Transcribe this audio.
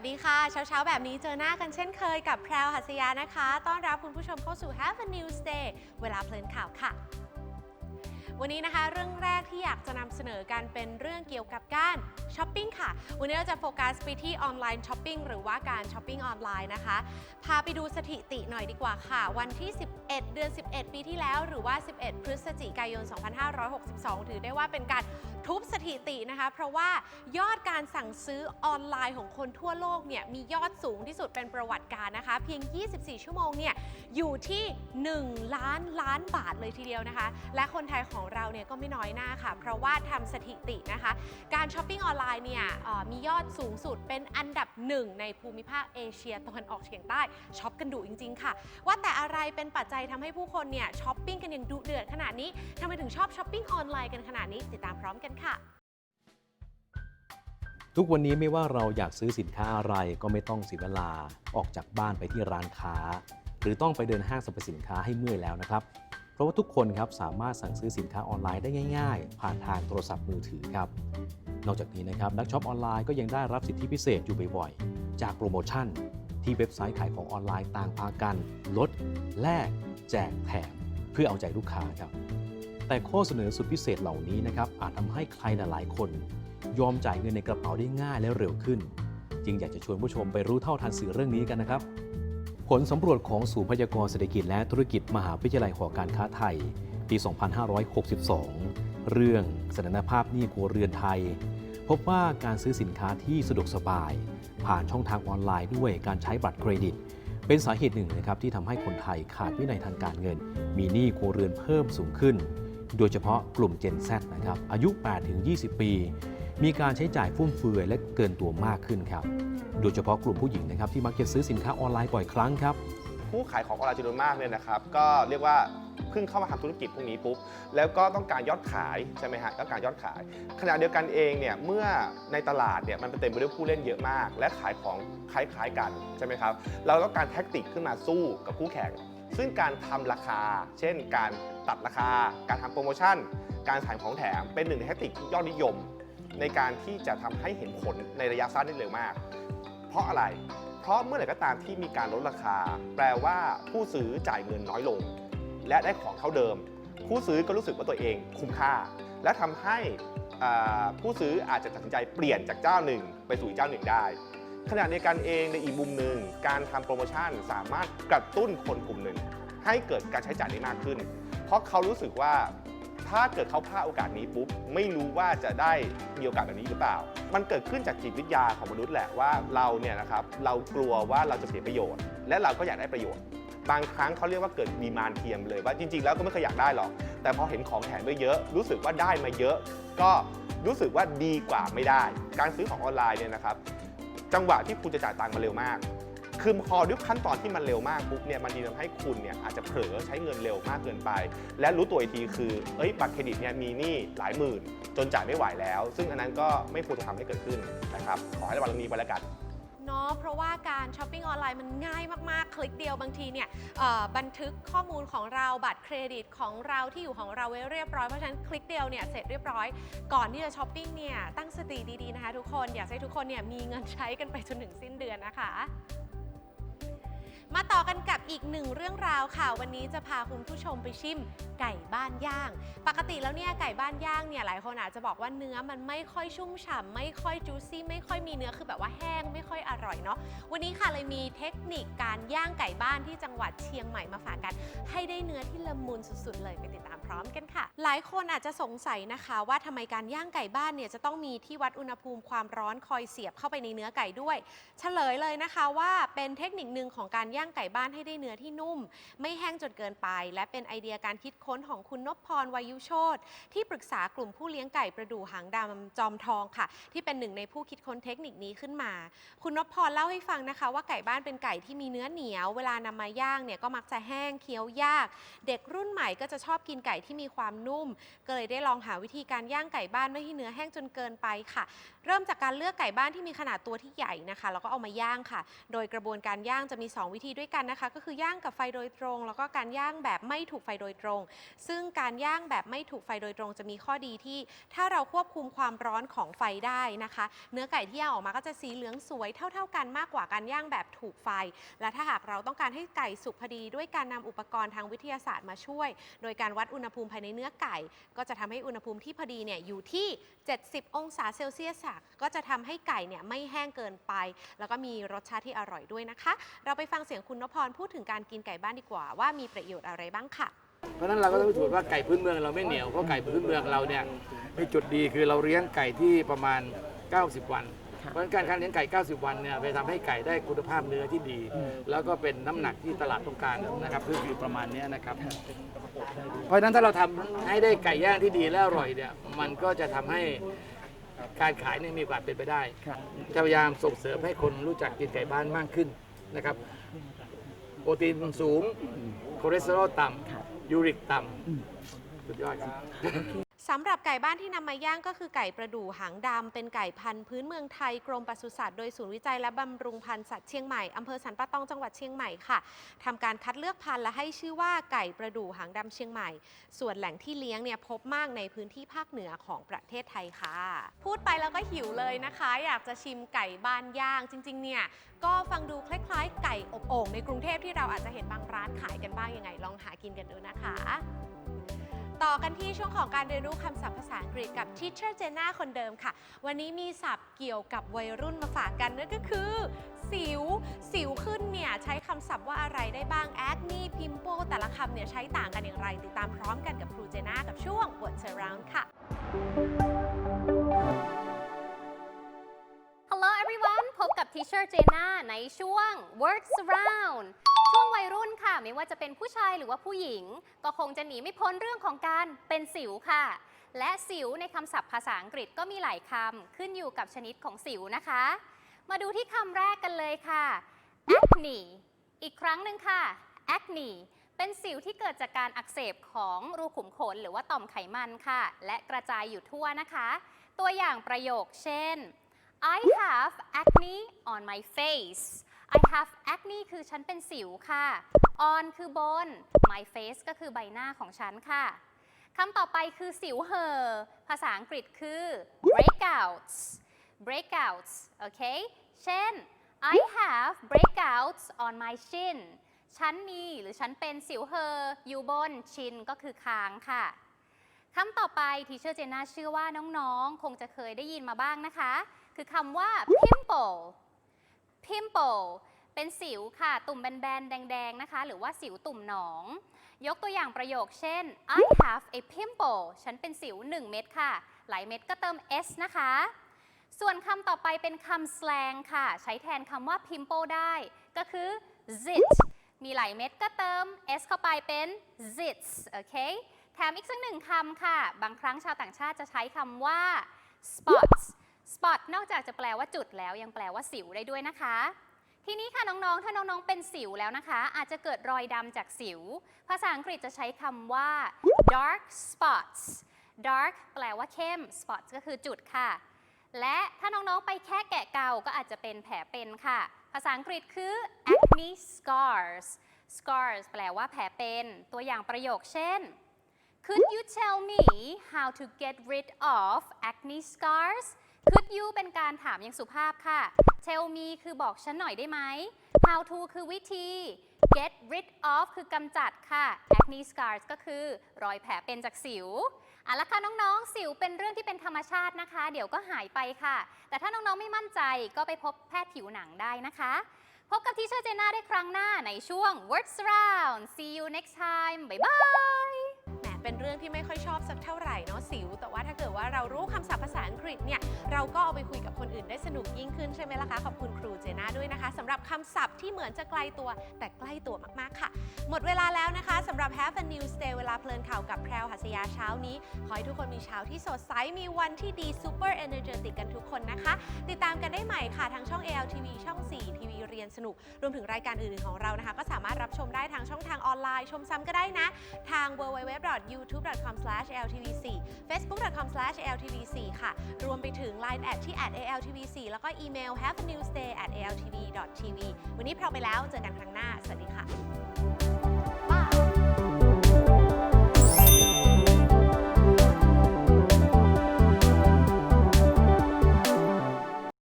วัสดีค่ะ เช้าๆ แบบนี้เจอหน้ากันเช่นเคยกับแพรวหัสยานะคะ ต้อนรับคุณผู้ชมเข้าสู่ Have a News Day เวลาเพลินข่าวค่ะ วันนี้นะคะเรื่องแรกที่อยากจะนำเสนอกันเป็นเรื่องเกี่ยวกับการช้อปปิ้งค่ะ วันนี้เราจะโฟกัสไปที่ออนไลน์ช้อปปิ้งหรือว่าการช้อปปิ้งออนไลน์นะคะ พาไปดูสถิติหน่อยดีกว่าค่ะ วันที่ 11 เดือน 11 ปีที่แล้วหรือว่า 11 พฤศจิกายน 2562 ถือได้ว่าเป็นการทุบสถิตินะคะ เพราะว่ายอดการสั่งซื้อออนไลน์ของคนทั่วโลกเนี่ยมียอดสูงที่สุดเป็นประวัติการนะคะ เพียง 24 ชั่วโมงเนี่ยอยู่ที่ 1 ล้านล้านบาทเลยทีเดียวนะคะ และคนไทยของเราเนี่ยก็ไม่น้อยหน้าค่ะ เพราะว่าทำสถิตินะคะ การช้อปปิ้งออนไลน์เนี่ยมียอดสูงสุดเป็นอันดับหนึ่งในภูมิภาคเอเชียตะวันออกเฉียงใต้ช็อปกันดุจริง ๆ ค่ะ ว่าแต่อะไรเป็นปัจจัยทำให้ผู้คนเนี่ยช้อปปิ้งกันอย่างดุเดือดขนาดนี้ทำไมถึงชอบช้อปปิ้งออนไลน์กันขนาดนี้ติดตามพร้อมกันค่ะทุกวันนี้ไม่ว่าเราอยากซื้อสินค้าอะไรก็ไม่ต้องเสียเวลาออกจากบ้านไปที่ร้านค้า หรือต้องไปเดินห้างสรรพสินค้าให้เมื่อยแล้วนะครับ ราะว่าทุกคนครับสามารถสั่งซื้อสินค้าออนไลน์ได้ง่าย ๆ ผ่านทางโทรศัพท์มือถือครับ นอกจากนี้นะครับนักช็อปออนไลน์ก็ยังได้รับสิทธิพิเศษอยู่บ่อยๆ จากโปรโมชั่น ที่เว็บไซต์ขายของออนไลน์ต่างพากัน ลด แลก แจกแถม เพื่อเอาใจลูกค้าครับ แต่ข้อเสนอสุดพิเศษเหล่านี้นะครับอาจทำให้ใครหลายๆคน ยอมจ่ายเงินในกระเป๋าได้ง่ายและเร็วขึ้น จึงอยากจะชวนผู้ชมไปรู้เท่าทันสื่อเรื่องนี้กันนะครับ ผลสำรวจของศูนย์พยากรเศรษฐกิจและธุรกิจมหาวิทยาลัยหอการค้าไทย ปี 2562 เรื่องสถานภาพหนี้ครัวเรือนไทย พบว่าการซื้อสินค้าที่สะดวกสบาย ผ่านช่องทางออนไลน์ด้วยการใช้บัตรเครดิต เป็นสาเหตุหนึ่งนะครับที่ทำให้คนไทยขาดวินัยทางการเงิน มีหนี้ครัวเรือนเพิ่มสูงขึ้น โดยเฉพาะกลุ่ม Gen Z นะครับอายุ 8-20 ปี มีการใช้จ่ายฟุ่มเฟือยและเกินตัวมากขึ้นครับ โดยเฉพาะกลุ่มผู้หญิงนะครับที่มักจะซื้อสินค้าออนไลน์บ่อยครั้งครับ ผู้ขายของออนไลน์จำนวนมากเนี่ยนะครับ ก็เรียกว่าเพิ่งเข้ามาทำธุรกิจพวกนี้ปุ๊บ แล้วก็ต้องการยอดขายใช่ไหมฮะต้องการยอดขาย ขณะเดียวกันเองเนี่ยเมื่อในตลาดเนี่ยมันเต็มไปด้วยผู้เล่นเยอะมาก และขายของคล้ายๆกันใช่ไหมครับ เราต้องการแท็กติกขึ้นมาสู้กับคู่แข่ง ซึ่งการทำราคา เช่น การตัดราคา การทำโปรโมชั่น การขายของแถมเป็นหนึ่งในแท็กติกที่ยอดนิยม ในการที่จะทำให้เห็นผลในระยะสั้นได้เร็วมาก เพราะอะไร เพราะเมื่อไหร่ก็ตามที่มีการลดราคา แปลว่าผู้ซื้อจ่ายเงินน้อยลง และได้ของเท่าเดิม ผู้ซื้อก็รู้สึกว่าตัวเองคุ้มค่า และทำให้ผู้ซื้ออาจจะตัดสินใจเปลี่ยนจากเจ้าหนึ่ง ไปสู่เจ้าหนึ่งได้ขณะเดียวกันเองในอีกมุมหนึ่งการทำโปรโมชั่นสามารถกระตุ้นคนกลุ่มหนึ่ง ให้เกิดการใช้จ่ายได้มากขึ้น เพราะเขารู้สึกว่า ถ้าเกิดเขาพลาดโอกาสนี้ปุ๊บไม่รู้ว่าจะได้มีโอกาสแบบนี้หรือเปล่า มันเกิดขึ้นจากจิตวิทยาของมนุษย์แหละว่าเราเนี่ยนะครับเรากลัวว่าเราจะเสียประโยชน์ และเราก็อยากได้ประโยชน์ บางครั้งเขาเรียกว่าเกิดดีมานเทียมเลยว่าจริง ๆ แล้วก็ไม่เคยอยากได้หรอก แต่พอเห็นของแถมเยอะๆรู้สึกว่าได้มาเยอะ ก็รู้สึกว่าดีกว่าไม่ได้ การซื้อของออนไลน์เนี่ยนะครับจังหวะที่คุณจะจ่ายตังค์มาเร็วมาก คือพอด้วยขั้นตอนที่มันเร็วมากปุ๊บเนี่ยมันดีทำให้คุณเนี่ยอาจจะเผลอใช้เงินเร็วมากเกินไป และรู้ตัวอีกทีคือเอ้ยบัตรเครดิตเนี่ยมีหนี้หลายหมื่น จนจ่ายไม่ไหวแล้ว ซึ่งอันนั้นก็ไม่ควรจะทำให้เกิดขึ้นนะครับขอให้ระวังเรื่องนี้ไว้แล้วกันเนาะเพราะว่าการช้อปปิ้งออนไลน์มันง่ายมาก ๆ คลิกเดียวบางทีเนี่ยบันทึกข้อมูลของเราบัตรเครดิตของเราที่อยู่ของเราไว้เรียบร้อย เพราะฉะนั้นคลิกเดียวเนี่ยเสร็จเรียบร้อย ก่อนที่จะช้อปปิ้งเนี่ยตั้งสติดี ๆ นะคะทุกคนอยากให้ทุกคนเนี่ยมีเงินใช้กันไปจนถึงสิ้นเดือนนะคะ มาต่อกันกับอีกหนึ่งเรื่องราวค่ะ วันนี้จะพาคุณผู้ชมไปชิมไก่บ้านย่าง ปกติแล้วเนี่ยไก่บ้านย่างเนี่ยหลายคนอาจจะบอกว่าเนื้อมันไม่ค่อยชุ่มฉ่ำไม่ค่อยจูซี่ไม่ค่อยมีเนื้อคือแบบว่าแห้งไม่ค่อยอร่อยเนาะวันนี้ค่ะเลยมีเทคนิคการย่างไก่บ้านที่จังหวัดเชียงใหม่มาฝากกัน ให้ได้เนื้อที่ละมุนสุดๆ เลยไปติดตาม ร้อมกันค่ะ หลายคนอาจจะสงสัยนะคะ ว่าทำไมการย่างไก่บ้านเนี่ยจะต้องมีที่วัดอุณหภูมิความร้อนคอยเสียบเข้าไปในเนื้อไก่ด้วย เฉลยเลยนะคะว่าเป็นเทคนิคหนึ่งของการย่างไก่บ้านให้ได้เนื้อที่นุ่ม ไม่แห้งจนเกินไป และเป็นไอเดียการคิดค้นของคุณนพพรวายุโชตที่ปรึกษากลุ่มผู้เลี้ยงไก่ประดู่หางดำจอมทองค่ะ ที่เป็นหนึ่งในผู้คิดค้นเทคนิคนี้ขึ้นมา คุณนพพรเล่าให้ฟังนะคะ ว่าไก่บ้านเป็นไก่ที่มีเนื้อเหนียว เวลานำมาย่างเนี่ยก็มักจะแห้งเคี้ยวยาก เด็กรุ่นใหม่ก็จะชอบกินไก่ที่มีความนุ่ม ก็เลยได้ลองหาวิธีการย่างไก่บ้านไม่ให้เนื้อแห้งจนเกินไปค่ะ เริ่มจากการเลือกไก่บ้านที่มีขนาดตัวที่ใหญ่นะคะ แล้วก็เอามาย่างค่ะ โดยกระบวนการย่างจะมี 2 วิธีด้วยกันนะคะ ก็คือย่างกับไฟโดยตรง แล้วก็การย่างแบบไม่ถูกไฟโดยตรง ซึ่งการย่างแบบไม่ถูกไฟโดยตรง จะมีข้อดีที่ ถ้าเราควบคุมความร้อนของไฟได้นะคะ เนื้อไก่ที่ย่างออกมาก็จะสีเหลืองสวยเท่า ๆ กันมากกว่าการย่างแบบถูกไฟ และถ้าหากเราต้องการให้ไก่สุกพอดีด้วยการนำอุปกรณ์ทางวิทยาศาสตร์มาช่วย โดยการวัดอุณหณภูมิภายในเนื้อไก่ ก็จะทำให้อุณหภูมิที่พอดีเนี่ยอยู่ที่ 70 องศาเซลเซียสก็จะทำให้ไก่เนี่ยไม่แห้งเกินไป แล้วก็มีรสชาติที่อร่อยด้วยนะคะ เราไปฟังเสียงคุณนพพรพูดถึงการกินไก่บ้านดีกว่า ว่ามีประโยชน์อะไรบ้างค่ะเพราะนั้นเราก็ต้องพิสูจน์ว่าไก่พื้นเมืองเราไม่เหนียวเพราะไก่พื้นเมืองเราเนี่ยมีจุดดีคือเราเลี้ยงไก่ที่ประมาณ 90 วัน เพราะฉะนั้นการการเลี้ยงไก่ 90 วันเนี่ยไปทำให้ไก่ได้คุณภาพเนื้อที่ดี แล้วก็เป็นน้ำหนักที่ตลาดต้องการนะครับคืออยู่ประมาณเนี้ยนะครับ เพราะฉะนั้นถ้าเราทำให้ได้ไก่ย่างที่ดีและอร่อยเนี่ยมันก็จะทำให้การขายเนี่ยมีโอกาสเป็นไปได้จะพยายามส่งเสริมให้คนรู้จักกินไก่บ้านมากขึ้นนะครับ โปรตีนสูงคอเลสเตอรอลต่ำยูริกต่ำสุดยอดครับ สำหรับไก่บ้านที่นำมาย่างก็คือไก่ประดู่หางดำเป็นไก่พันธุ์พื้นเมืองไทยกรมปศุสัตว์โดยศูนย์วิจัยและบำรุงพันธุ์สัตว์เชียงใหม่อำเภอสันป่าตองจังหวัดเชียงใหม่ค่ะทำการคัดเลือกพันธุ์และให้ชื่อว่าไก่ประดู่หางดำเชียงใหม่ ส่วนแหล่งที่เลี้ยงเนี่ยพบมากในพื้นที่ภาคเหนือของประเทศไทยค่ะ พูดไปแล้วก็หิวเลยนะคะ อยากจะชิมไก่บ้านย่างจริง ๆ เนี่ยก็ฟังดูคล้าย ๆ ไก่อบโอ่งในกรุงเทพที่เราอาจจะเห็นบางร้านขายกันบ้างยังไง ลองหากินกันดูนะคะ ต่อกันที่ช่วงของการเรียนรู้คำศัพท์ภาษาอังกฤษกับ Teacher Jenna คนเดิมค่ะ วันนี้มีศัพท์เกี่ยวกับวัยรุ่นมาฝากกันนั่นก็คือ สิว สิวขึ้นเนี่ยใช้คำศัพท์ว่าอะไรได้บ้าง acne pimple แต่ละคำเนี่ยใช้ต่างกันอย่างไร ติดตามพร้อมกันกับครูเจน่ากับช่วง What's Around ค่ะ พบกับ Teacher Jenna ในช่วง Words Around ช่วงวัยรุ่นค่ะ ไม่ว่าจะเป็นผู้ชายหรือว่าผู้หญิง ก็คงจะหนีไม่พ้นเรื่องของการเป็นสิวค่ะ และสิวในคำศัพท์ภาษาอังกฤษก็มีหลายคำขึ้นอยู่กับชนิดของสิวนะคะ มาดูที่คำแรกกันเลยค่ะ acne อีกครั้งหนึ่งค่ะ acne เป็นสิวที่เกิดจากการอักเสบของรูขุมขนหรือว่าต่อมไขมันค่ะ และกระจายอยู่ทั่วนะคะ ตัวอย่างประโยคเช่น I have acne on my face I have acne คือฉันเป็นสิวค่ะ on คือบน my face ก็คือใบหน้าของฉันค่ะคำต่อไปคือสิวเห่อ ภาษาอังกฤษคือ breakouts breakouts โอเค เช่น I have breakouts on my chin ฉันมีหรือฉันเป็นสิวเห่ออยู่บนชินก็คือคางค่ะคำต่อไปทีเชอร์เจน่าเชื่อว่าน้องๆ คงจะเคยได้ยินมาบ้างนะคะ คือคำว่า pimple pimple เป็นสิวค่ะ ตุ่มแบนๆ แดงๆ นะคะ หรือว่าสิวตุ่มหนอง ยกตัวอย่างประโยคเช่น I have a pimple ฉันเป็นสิว 1 เม็ดค่ะ หลายเม็ดก็เติม s นะคะ ส่วนคำต่อไปเป็นคำ slang ค่ะ ใช้แทนคำว่า pimple ได้ ก็คือ zit มีหลายเม็ดก็เติม s เข้าไปเป็น zits โอเค แถมอีกสักหนึ่งคำค่ะ บางครั้งชาวต่างชาติจะใช้คำว่า spots spot นอกจากจะแปลว่าจุดแล้วยังแปลว่าสิวได้ด้วยนะคะ ทีนี้ค่ะน้องๆ ถ้าน้องๆ เป็นสิวแล้วนะคะ อาจจะเกิดรอยดำจากสิว ภาษาอังกฤษจะใช้คำว่า dark spots dark แปลว่าเข้ม spots ก็คือจุดค่ะ และถ้าน้องๆ ไปแค่แกะเกาก็อาจจะเป็นแผลเป็นค่ะ ภาษาอังกฤษคือ acne scars scars แปลว่าแผลเป็น ตัวอย่างประโยคเช่น Could you tell me how to get rid of acne scars Could you เป็นการถามอย่างสุภาพค่ะ Tell me คือบอกฉันหน่อยได้ไหม How to คือวิธี Get rid of คือกำจัดค่ะ Acne scars ก็คือรอยแผลเป็นจากสิวเอาละค่ะน้องๆ สิวเป็นเรื่องที่เป็นธรรมชาตินะคะ เดี๋ยวก็หายไปค่ะ แต่ถ้าน้องๆ ไม่มั่นใจก็ไปพบแพทย์ผิวหนังได้นะคะ พบกับทีเชอร์เจน่าได้ครั้งหน้าในช่วง Words Round See you next time Bye bye แหม เป็นเรื่องที่ไม่ค่อยชอบสักเท่าไหร่เนาะสิว แต่ว่าถ้าเกิดว่าเรารู้คำศัพท์ภาษาอังกฤษเนี่ยเราก็เอาไปคุยกับคนอื่นได้สนุกยิ่งขึ้นใช่ไหมล่ะคะขอบคุณครูเจน่าด้วยนะคะสำหรับคำศัพท์ที่เหมือนจะไกลตัว แต่ใกล้ตัวมากๆค่ะ หมดเวลาแล้วนะคะสำหรับ Have a News Day เวลาเพลินข่าวกับแพรวหัสยาเช้านี้ขอให้ทุกคนมีเช้าที่สดใสมีวันที่ดี Super Energetic กันทุกคนนะคะ ติดตามกันได้ใหม่ค่ะทางช่อง ALTV ช่อง 4 ทีวีเรียนสนุก รวมถึงรายการอื่นๆของเรานะคะ ก็สามารถรับชมได้ทางช่องทางออนไลน์ชมซ้ำก็ได้นะ ทาง w w w y o u youtube.com/altv4 facebook.com/altv4 ค่ะ รวมไปถึง line แอดที่ @altv4 แล้วก็อีเมล have a new stay at altv.tv วันนี้พราไปแล้ว เจอกันครั้งหน้า สวัสดีค่ะ